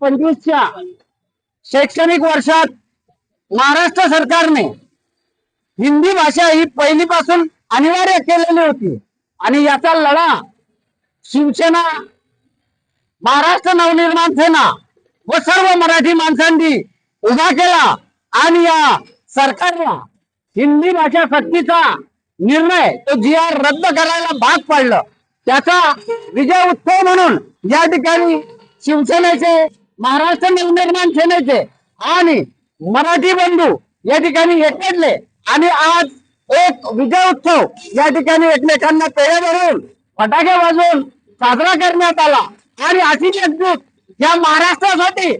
पंचवीसच्या शैक्षणिक वर्षात महाराष्ट्र सरकारने हिंदी भाषा ही पहिलीपासून अनिवार्य केलेली होती. आणि याचा लढा शिवसेना महाराष्ट्र नवनिर्माण सेना व सर्व मराठी माणसांनी उभा केला. आणि या सरकारला हिंदी भाषा सक्तीचा निर्णय तो जी आर रद्द करायला भाग पाडलं. त्याचा विजय उत्सव म्हणून या ठिकाणी शिवसेनेचे महाराष्ट्र नवनिर्माण सेनेचे आणि मराठी बंधू या ठिकाणी एकटले आणि आज एक विजय उत्सव या ठिकाणी एकमेकांना पेढे भरून फटाके वाजवून साजरा करण्यात आला. आणि अशी एकजूट या महाराष्ट्रासाठी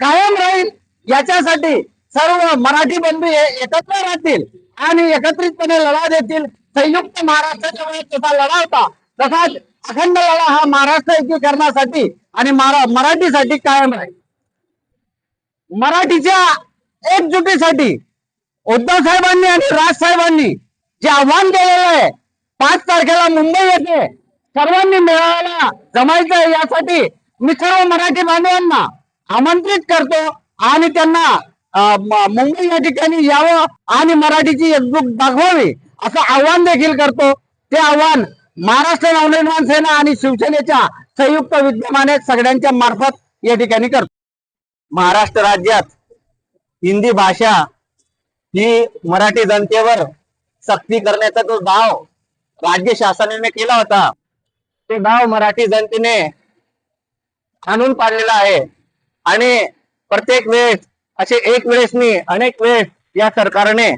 कायम राहील याच्यासाठी सर्व मराठी बंधू हे एकत्र राहतील आणि एकत्रितपणे लढा देतील. संयुक्त महाराष्ट्राच्या वेळेस तसा लढा होता. तसाच अखंड लढा हा महाराष्ट्र एकीकरणासाठी आणि मराठीसाठी कायम राहील. मराठीच्या एकजुटीसाठी उद्धव साहेबांनी आणि राज साहेबांनी जे आव्हान केलेलं आहे पाच तारखेला मुंबई येथे सर्वांनी मेळाव्याला जमायचं यासाठी मी सर्व मराठी बांधवांना आमंत्रित करतो आणि त्यांना मुंबई या ठिकाणी यावं आणि मराठीची एकजूट दाखवावी असं आव्हान देखील करतो. ते आव्हान महाराष्ट्र नवनिर्माण सेना आणि शिवसेनेच्या संयुक्त विद्यमाने सगळ्यांच्या मार्फत या ठिकाणी करतो. महाराष्ट्र राज्यात हिंदी भाषा ही मराठी जनतेवर सक्ती करण्याचा जो दाव राज्य शासनाने केला होता ते दाव मराठी जनतेने आणून पाडलेला आहे. आणि प्रत्येक वेळेस असे एक वेळेसनी अनेक वेळेस या सरकारने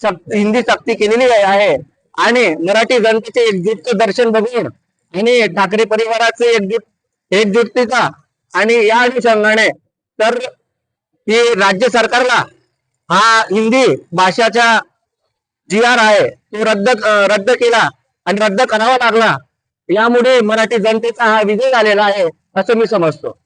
हिंदी सक्ती केलेली आहे. आणि मराठी जनतेचे एकजूटचं दर्शन बघून आणि ठाकरे परिवाराचे एकजूट एकजुटीचा आणि या अनुषंगाने तर ही राज्य सरकारला हा हिंदी भाषाचा जी आर आहे तो रद्द रद्द केला आणि रद्द करावा लागला. यामुळे मराठी जनतेचा हा विजय झालेला आहे असं मी समजतो.